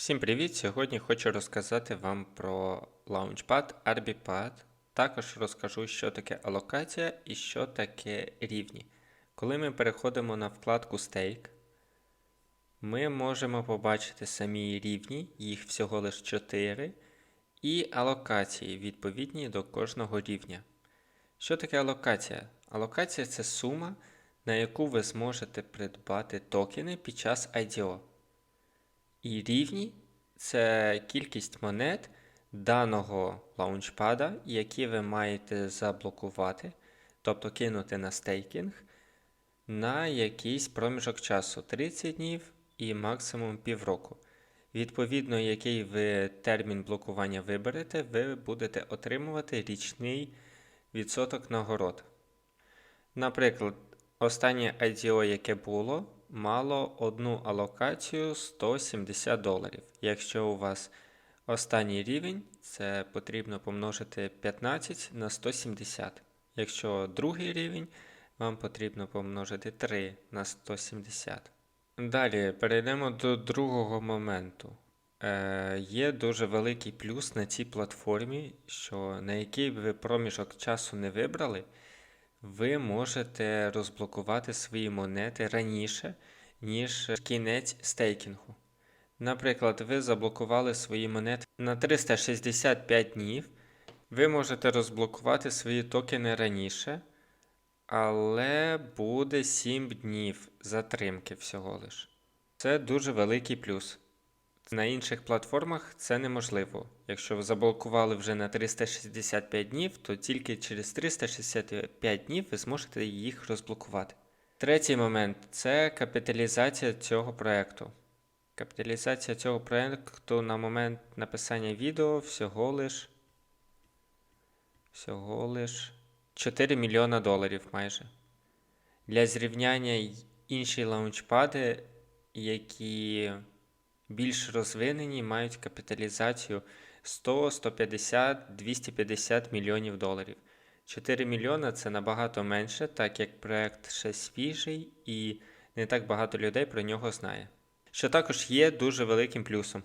Всім привіт! Сьогодні хочу розказати вам про Launchpad ArbiPad. Також розкажу, що таке алокація і що таке рівні. Коли ми переходимо на вкладку Stake, ми можемо побачити самі рівні, їх всього лише 4, і алокації відповідні до кожного рівня. Що таке алокація? Алокація це сума, на яку ви зможете придбати токени під час IDO. І рівні це кількість монет даного лаунчпада, які ви маєте заблокувати, тобто кинути на стейкінг на якийсь проміжок часу 30 днів і максимум півроку. Відповідно, який ви термін блокування виберете, ви будете отримувати річний відсоток нагород. Наприклад, останнє IDO, яке було, мало одну алокацію 170 доларів. Якщо у вас останній рівень, це потрібно помножити 15 на 170. Якщо другий рівень, вам потрібно помножити 3 на 170. Далі перейдемо до другого моменту. Е, Є дуже великий плюс на цій платформі, що на який ви проміжок часу не вибрали, ви можете розблокувати свої монети раніше, ніж кінець стейкінгу. Наприклад, ви заблокували свої монети на 365 днів. Ви можете розблокувати свої токени раніше, але буде 7 днів затримки всього лиш. Це дуже великий плюс. На інших платформах це неможливо. Якщо ви заблокували вже на 365 днів, то тільки через 365 днів ви зможете їх розблокувати. Третій момент це капіталізація цього проєкту. Капіталізація цього проєкту на момент написання відео всього лиш всього лиш 4 мільйона доларів майже. Для зрівняння інші лаунчпади, які більш розвинені, мають капіталізацію 100, 150, 250 мільйонів доларів. 4 мільйона це набагато менше, так як проект ще свіжий і не так багато людей про нього знає. Що також є дуже великим плюсом.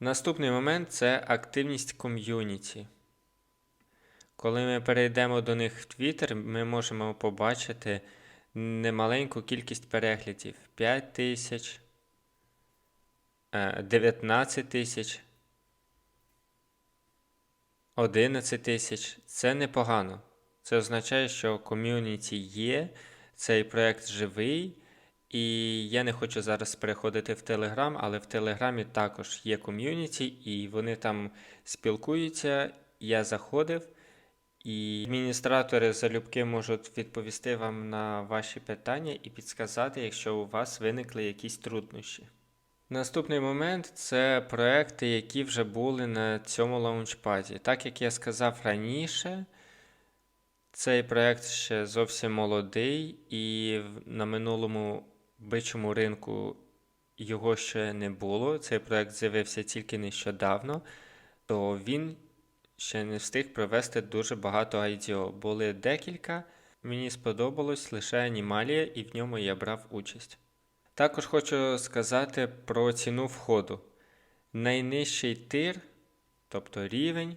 Наступний момент це активність ком'юніті. Коли ми перейдемо до них в Twitter, ми можемо побачити немаленьку кількість переглядів 5 тисяч, 19 тисяч, 11 тисяч. Це непогано. Це означає, що ком'юніті є, цей проект живий. І я не хочу зараз переходити в Телеграм, але в Телеграмі також є ком'юніті, і вони там спілкуються. Я заходив, і адміністратори залюбки можуть відповісти вам на ваші питання і підсказати, якщо у вас виникли якісь труднощі. Наступний момент це проекти, які вже були на цьому лаунчпаді. Так як я сказав раніше, цей проект ще зовсім молодий, і на минулому бичому ринку його ще не було. Цей проект з'явився тільки нещодавно, то він ще не встиг провести дуже багато IDO. Були декілька, мені сподобалось лише анімалія, і в ньому я брав участь. Також хочу сказати про ціну входу. Найнижчий тир, тобто рівень,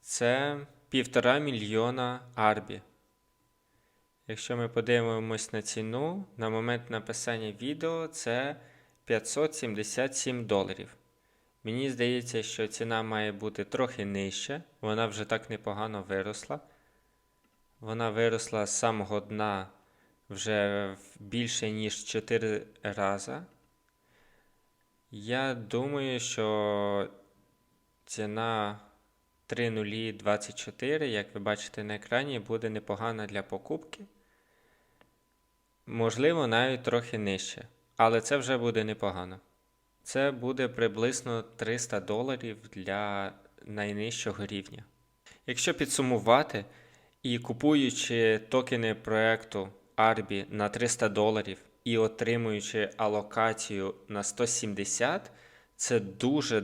це півтора мільйона арбі. Якщо ми подивимось на ціну, на момент написання відео це 577 доларів. Мені здається, що ціна має бути трохи нижча, вона вже так непогано виросла. Вона виросла з самого дна вже більше ніж 4 рази. Я думаю, що ціна 3.024, як ви бачите на екрані, буде непогана для покупки. Можливо, навіть трохи нижче, але це вже буде непогано. Це буде приблизно 300 доларів для найнижчого рівня. Якщо підсумувати і купуючи токени проекту Arbi на 300 доларів і отримуючи алокацію на 170, це дуже,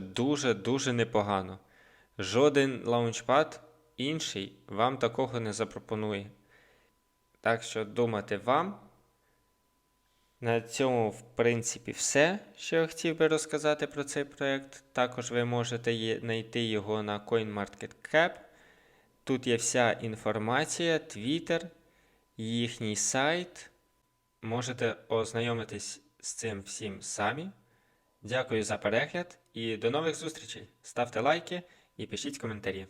дуже, непогано. Жоден лаунчпад інший вам такого не запропонує. Так що думати вам. На цьому, в принципі, все, що я хотів би розказати про цей проект. Також ви можете знайти його на CoinMarketCap. Тут є вся інформація, Twitter, їхній сайт. Можете ознайомитись з цим всім самі. Дякую за перегляд і до нових зустрічей. Ставте лайки і пишіть коментарі.